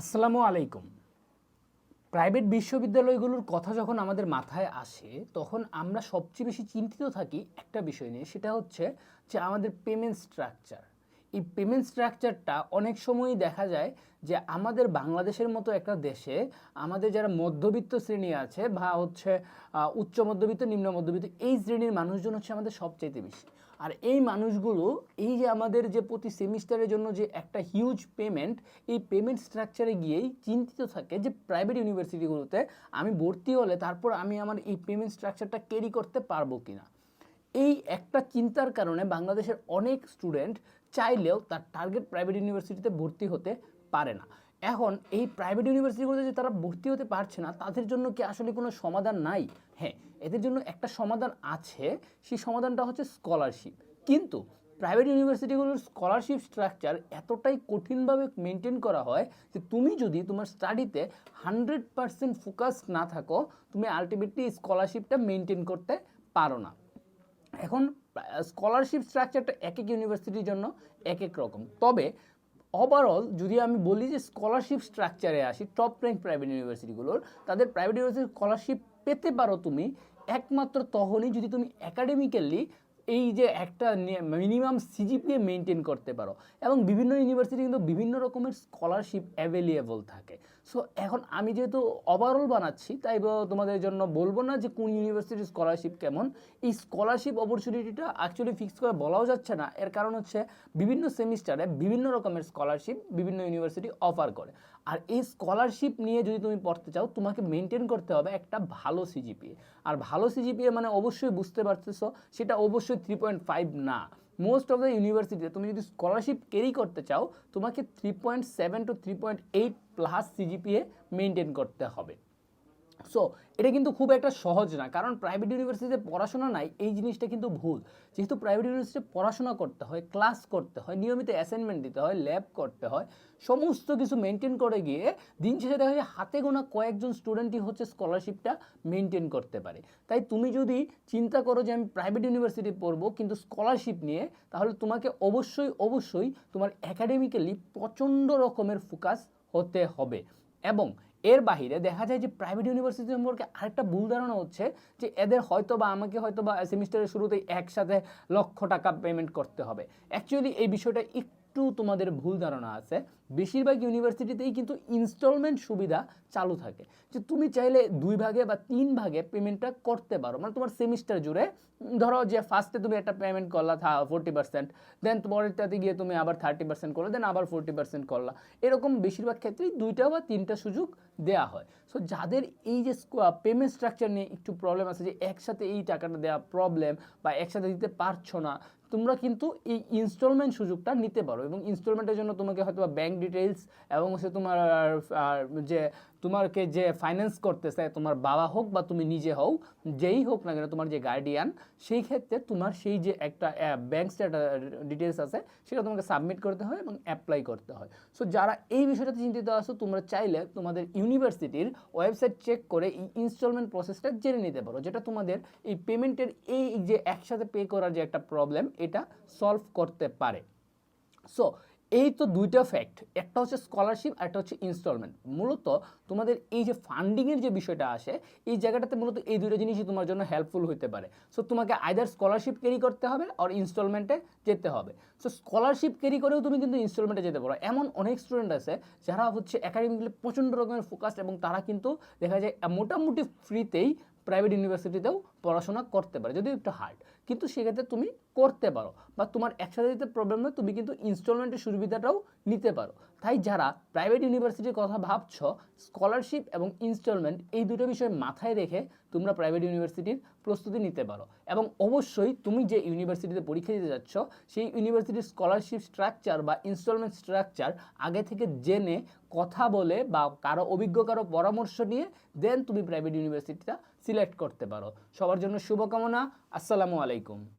আসসালামু আলাইকুম। প্রাইভেট বিশ্ববিদ্যালয়গুলোর কথা যখন আমাদের মাথায় আসে, তখন আমরা সবচেয়ে বেশি চিন্তিত থাকি একটা বিষয় নিয়ে। সেটা হচ্ছে যে আমাদের পেমেন্ট স্ট্রাকচার এই পেমেন্ট স্ট্রাকচারটা অনেক সময়ই দেখা যায় যে আমাদের বাংলাদেশের মতো একটা দেশে আমাদের যারা মধ্যবিত্ত শ্রেণি আছে বা হচ্ছে উচ্চ মধ্যবিত্ত, নিম্ন মধ্যবিত্ত, এই শ্রেণির মানুষজন হচ্ছে আমাদের সবচাইতে বেশি। আর এই মানুষগুলো, এই যে আমাদের যে প্রতি সেমিস্টারের জন্য যে একটা হিউজ পেমেন্ট এই পেমেন্ট স্ট্রাকচারে গিয়েই চিন্তিত থাকে যে প্রাইভেট ইউনিভার্সিটিগুলোতে আমি ভর্তি হলে তারপর আমি আমার এই পেমেন্ট স্ট্রাকচারটা ক্যারি করতে পারব কিনা। এই একটা চিন্তার কারণে বাংলাদেশের অনেক স্টুডেন্ট চাইলেও তার টার্গেট প্রাইভেট ইউনিভার্সিটিতে ভর্তি হতে পারে না। এখন এই প্রাইভেট ইউনিভার্সিটিগুলোতে যে তারা ভর্তি হতে পারছে না, তাদের জন্য কি আসলে কোনো সমাধান নাই? হ্যাঁ এদের জন্য একটা সমাধান আছে, সেই সমাধানটা হচ্ছে স্কলারশিপ কিন্তু প্রাইভেট ইউনিভার্সিটিগুলোর স্কলারশিপ স্ট্রাকচার এতটাই কঠিনভাবে মেনটেন করা হয় যে তুমি যদি তোমার স্টাডিতে হান্ড্রেড পারসেন্ট ফোকাস না থাকো, তুমি আলটিমেটলি স্কলারশিপটা মেনটেন করতে পারো না। এখন স্কলারশিপ স্ট্রাকচারটা এক এক ইউনিভার্সিটির জন্য এক এক রকম। তবে ওভারঅল যদি আমি বলি যে স্কলারশিপ স্ট্রাকচারে আসি টপ র্যাঙ্ক প্রাইভেট ইউনিভার্সিটিগুলোর তাদের প্রাইভেট ইউনিভার্সিটির স্কলারশিপ পেতে পারো তুমি একমাত্র তখনই যদি তুমি একাডেমিক্যালি এই যে একটা মিনিমাম সিজিপিএ মেনটেন করতে পারো। এবং বিভিন্ন ইউনিভার্সিটি কিন্তু বিভিন্ন রকমের স্কলারশিপ অ্যাভেলেবল থাকে। সো এখন আমি যেহেতু ওভারঅল বানাচ্ছি, তাই তোমাদের জন্য বলব না যে কোন ইউনিভার্সিটির স্কলারশিপ কেমন। এই স্কলারশিপ অপরচুনিটিটা অ্যাকচুয়ালি ফিক্স করে বলাও যাচ্ছে না। এর কারণ হচ্ছে বিভিন্ন সেমিস্টারে বিভিন্ন রকমের স্কলারশিপ বিভিন্ন ইউনিভার্সিটি অফার করে। আর এই স্কলারশিপ নিয়ে যদি তুমি পড়তে চাও, তোমাকে মেনটেন করতে হবে একটা ভালো সিজিপিএ আর ভালো সিজিপিএ মানে অবশ্যই বুঝতে পারতেছো, সেটা অবশ্যই থ্রি পয়েন্ট ফাইভ না। মোস্ট অফ দ্য ইউনিভার্সিটিতে তুমি যদি স্কলারশিপ ক্যারি করতে চাও, তোমাকে three point seven to three point eight plus CGPA maintain করতে হবে। সো এটা কিন্তু খুব একটা সহজ না। কারণ প্রাইভেট ইউনিভার্সিটিতে পড়াশোনা নাই, এই জিনিসটা কিন্তু ভুল। যেহেতু প্রাইভেট ইউনিভার্সিটিতে পড়াশোনা করতে হয় ক্লাস করতে হয়, নিয়মিত অ্যাসাইনমেন্ট দিতে হয় ল্যাব করতে হয়, সমস্ত কিছু মেনটেন করে গিয়ে দিন শেষে দেখা যায় হাতে গোনা কয়েকজন স্টুডেন্টই হচ্ছে স্কলারশিপটা মেনটেন করতে পারে। তাই তুমি যদি চিন্তা করো যে আমি প্রাইভেট ইউনিভার্সিটি পড়ব, কিন্তু স্কলারশিপ নিয়ে, তাহলে তোমাকে অবশ্যই অবশ্যই তোমার অ্যাকাডেমিক্যালি প্রচণ্ড রকমের ফোকাস হতে হবে। এবং এর বাহিরে দেখা যায় যে প্রাইভেট ইউনিভার্সিটি সম্পর্কে আরেকটা ভুল ধারণা হচ্ছে যে এদের হয়তো বা আমাকে হয়তো বা সেমিস্টারের শুরুতেই একসাথে লক্ষ টাকা পেমেন্ট করতে হবে। অ্যাকচুয়ালি এই বিষয়টা একটু তোমাদের ভুল ধারণা আছে। বেশিরভাগ ইউনিভার্সিটিতেই কিন্তু ইনস্টলমেন্ট সুবিধা চালু থাকে। যে তুমি চাইলে দুই ভাগে বা তিন ভাগে পেমেন্টটা করতে পারো। মানে তোমার সেমিস্টার জুড়ে ধরো যে ফার্স্টে তুমি একটা পেমেন্ট করলা ফোর্টি পার্সেন্ট দেন পরেরটাতে গিয়ে তুমি আবার থার্টি পার্সেন্ট করলে দেন আবার ফোর্টি পার্সেন্ট করলা। এরকম বেশিরভাগ ক্ষেত্রেই দুইটা বা তিনটা সুযোগ দেয়া হয়। সো যাদের এই যে পেমেন্ট স্ট্রাকচার নিয়ে একটু প্রবলেম আছে যে একসাথে এই টাকাটা দেওয়া প্রবলেম বা একসাথে দিতে পারছ না তোমরা কিন্তু এই ইনস্টলমেন্ট সুযোগটা নিতে পারো এবং ইনস্টলমেন্টের জন্য তোমাকে হয়তো ব্যাঙ্ক ডিটেলস এবং হচ্ছে তোমার যে তোমাকে যে ফাইন্যান্স করতেছে, তোমার বাবা হোক বা তুমি নিজে হও, যেই হোক না কেন তোমার যে গার্ডিয়ান সেই ক্ষেত্রে তোমার সেই যে একটা স্টেটাস ডিটেলস আছে, সেটা তোমাকে সাবমিট করতে হয় এবং অ্যাপ্লাই করতে হয়। সো যারা এই বিষয়টাতে চিন্তিত আছো, তোমরা চাইলে তোমাদের ইউনিভার্সিটির ওয়েবসাইট চেক করে এই ইনস্টলমেন্ট প্রসেসটা জেনে নিতে পারো, যেটা তোমাদের এই পেমেন্টের এই যে একসাথে পে করার যে একটা প্রবলেম এটা সলভ করতে পারে। সো এই তো দুইটা ফ্যাক্ট একটা হচ্ছে স্কলারশিপ আর একটা হচ্ছে ইনস্টলমেন্ট মূলত তোমাদের এই যে ফান্ডিংয়ের যে বিষয়টা আসে, এই জায়গাটাতে মূলত এই দুটো জিনিসই তোমার জন্য হেল্পফুল হতে পারে। সো তোমাকে আইদার স্কলারশিপ ক্যারি করতে হবে আর ইনস্টলমেন্টে যেতে হবে। সো স্কলারশিপ ক্যারি করেও তুমি কিন্তু ইনস্টলমেন্টে যেতে পারো। এমন অনেক স্টুডেন্ট আছে যারা হচ্ছে একাডেমিক্যালি প্রচণ্ড রকমের ফোকাস এবং তারা কিন্তু দেখা যায় মোটামুটি ফ্রিতেই প্রাইভেট ইউনিভার্সিটিতেও পড়াশোনা করতে পারে, যদিও একটু হার্ড কিন্তু সেক্ষেত্রে তুমি করতে পারো বা তোমার একসাথে দিতে প্রবলেম নয় তুমি কিন্তু ইনস্টলমেন্টের সুবিধাটাও নিতে পারো। তাই যারা প্রাইভেট ইউনিভার্সিটির কথা ভাবছ স্কলারশিপ এবং ইনস্টলমেন্ট এই দুটো বিষয় মাথায় রেখে তোমরা প্রাইভেট ইউনিভার্সিটির প্রস্তুতি নিতে পারো। এবং অবশ্যই তুমি যে ইউনিভার্সিটিতে পরীক্ষা দিতে যাচ্ছ, সেই ইউনিভার্সিটির স্কলারশিপ স্ট্রাকচার বা ইনস্টলমেন্ট স্ট্রাকচার আগে থেকে জেনে, কথা বলে বা কারও অভিজ্ঞ, কারও পরামর্শ নিয়ে দেন তুমি প্রাইভেট ইউনিভার্সিটিটা সিলেক্ট করতে পারো। সবার জন্য শুভকামনা। আসসালামু আলাইকুম।